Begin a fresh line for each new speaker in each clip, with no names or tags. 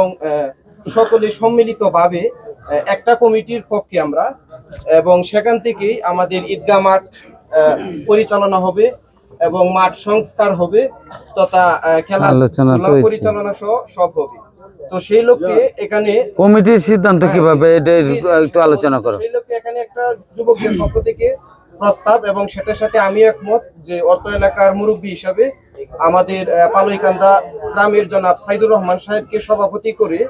এবং সকলে সম্মিলিতভাবে একটা কমিটির পক্ষে আমরা এবং সেখান থেকেই আমাদের ঈদগাহ মাঠ পরিচালনা হবে এবং মাঠ সংস্কার হবে তথা খেলা
আলোচনা
পরিচালনা সহ সব হবে। তো সেই লোককে এখানে
কমিটির সিদ্ধান্ত কীভাবে? এটা একটু আলোচনা করো।
সেই লোককে এখানে একটা যুবকদের পক্ষ থেকে প্রস্তাব এবং সেটার সাথে আমি একমত যে অর্থ এলাকার মুরব্বী হিসাবে আমাদের পালইকান্দা গ্রামের জনাব সাইদুর রহমান সাহেবকে সভাপতি করে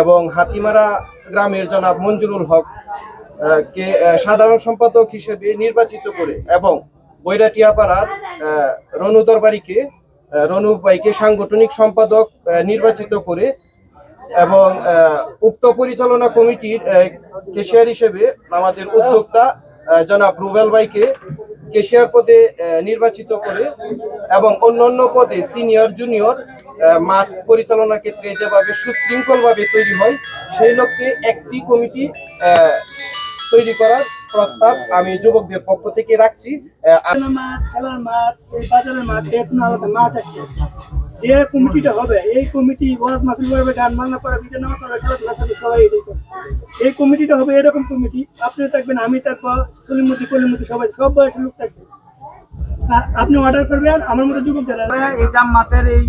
এবং হাতিমারা গ্রামের জনাব মঞ্জুরুল হক কে সাধারণ সম্পাদক হিসেবে নির্বাচিত করে এবং বৈরাটিয়াপাড়ার রনু দরবারিকে রনু ভাইকে সাংগঠনিক সম্পাদক নির্বাচিত করে এবং উক্ত পরিচালনা কমিটির কেশিয়ার হিসেবে আমাদের উদ্যোক্তা জনাব রুবেল ভাইকে কেশিয়ার পদে নির্বাচিত করে এবং অন্যান্য পদে সিনিয়র, জুনিয়র মাঠ পরিচালনার ক্ষেত্রে যেভাবে সুশৃঙ্খলভাবে তৈরি হয়, সেই লক্ষ্যে একটি কমিটি তৈরি করার প্রস্তাব আমি যুবকদের পক্ষ থেকে রাখছি
খেলার মাঠ বাজারের মাঠ আলাদা মাঠ আছে যে কমিটিটা হবে, এই কমিটি ওয়াজ মাহফিল করবে, গান বাজনা করে, বিজয় খেলাধুলা করবে, সবাই এটাই করবে। এই কমিটিটা হবে এরকম কমিটি। আপনি থাকবেন, আমি থাকব সলিমুদ্দি কলিমুদ্দি সবাই, সব বয়সের লোক থাকবে। আপনি অর্ডার করবেন, আমার মতো যুবক যারা
এই জামাতের এই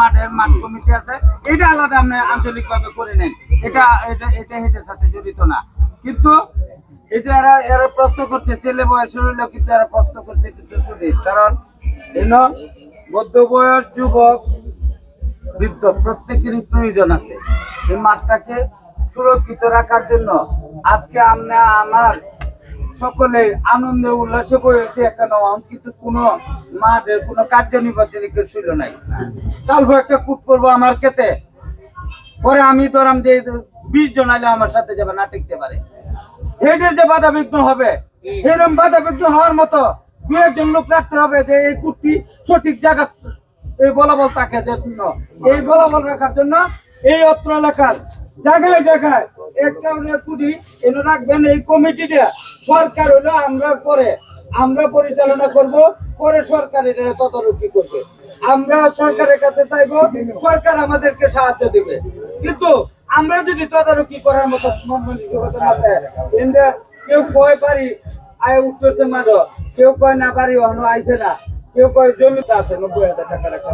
মাঠের মাঠ কমিটি আছে, এটা আলাদা আপনি আঞ্চলিক ভাবে করে নেন। এটা এটা এটা হেঁটের সাথে জড়িত না। কিন্তু এই যে এরা এরা প্রশ্ন করছে, ছেলে বয়সের হলেও কিন্তু এরা প্রশ্ন করছে, কিন্তু সুদীপ কারণ এন মধ্য বয়স যুবক, বৃদ্ধ, প্রত্যেকেরই প্রয়োজন আছে। এই মাঠটাকে সুরক্ষিত রাখার জন্য আজকে আমরা আমার সকলে আনন্দে উল্লাসে একটা নয় কিন্তু কোনো মাঠের কোনো কার্যনির্বাচনী কেউ ছিল নাই। কাল একটা কুট করব আমার ক্ষেতে পরে আমি ধরাম যে বিশ জন আইলে আমার সাথে যাবে, না টিকতে পারে। হেডের যে বাধা বিঘ্ন হবে এরকম বাধা বিঘ্ন হওয়ার মতো দু একজন লোক রাখতে হবে যে এই কুটটি সঠিক জায়গা, এই বলাবল তাকে যে এই বলাবল রাখার জন্য এই অত্র এলাকার জায়গায় জায়গায় একটা কুটি এনে রাখবেন এই কমিটিটা। সরকার হলো আমরা পরে, আমরা পরিচালনা করব, পরে সরকার এটা তদারকি করবে। আমরা সরকারের কাছে চাইব, সরকার আমাদেরকে সাহায্য দিবে। কিন্তু আমরা যদি তদারকি করার মতো কেউ কয় পারি আয় উঠতে মারো কেউ কয় না পারি অন্য আইছে না, কেউ কয় জমিতে আছে, নব্বই হাজার টাকা রাখা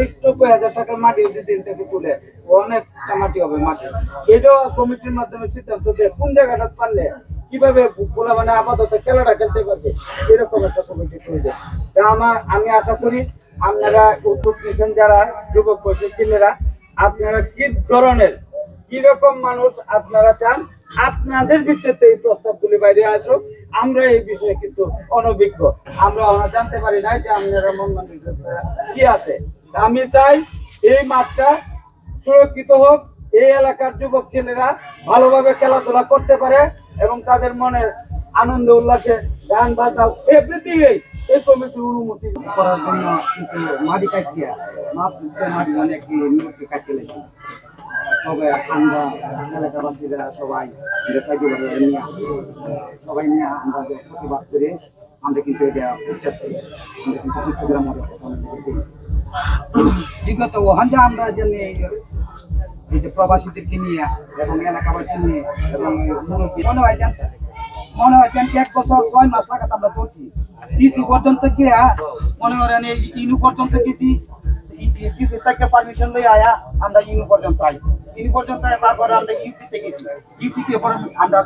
এই হাজার টাকার মাটি যদি দিন থেকে তুলে অনেকটা মাটি হবে মাটি। এটাও কমিটির মাধ্যমে সিদ্ধান্ত দেয়, কোন জায়গাটা পারলে, কীভাবে পোলা মানে আপাতত খেলাটা খেলতে পারবে, এরকম একটা কমিটি তা আমার, আমি আশা করি আপনারা উদ্যোগ নিচ্ছেন যারা যুবক বয়সের ছেলেরা, আপনারা কি ধরনের, কীরকম মানুষ আপনারা চান, আপনাদের ভিত্তিতে এই প্রস্তাবগুলি বাইরে আসুক, আমরা এই বিষয়ে কিন্তু অনভিজ্ঞ। আমরা জানতে পারি না যে আপনারা মন মানসিকতা কি আছে। আমি চাই এই মাঠটা সুরক্ষিত হোক, এই এলাকার যুবক ছেলেরা ভালোভাবে খেলাধুলা করতে পারে এবং তাদের মনে আনন্দ, উল্লাসে গান বাজনা এভরিথিং এই কমিটির অনুমতি করার জন্য মাটি কাটিয়া মাটি অনেক নিয়মকে কাটিয়ে লেগেছে সবাই আমরা, এলাকাবাসীরা সবাই সবাই নিয়ে আমরা প্রতিবাদ করে। আমরা কিন্তু এটা বিগত ওখান যে আমরা যে এই যে প্রবাসীদেরকে নিয়ে এবং এলাকাবাসী নিয়ে এবং মনে হয় জানছে মনে হয় এক বছর ছয় মাস লাগাত আমরা চলছি। ডিসি পর্যন্ত গিয়া মনে করেন এই ইনু পর্যন্ত গেছি। থেকে পারমিশন লই আয়া আমরা ইনু পর্যন্ত আইছি। ইনু পর্যন্ত তারপরে আমরা ইউপিতে গেছি। ইউপিতে আমরা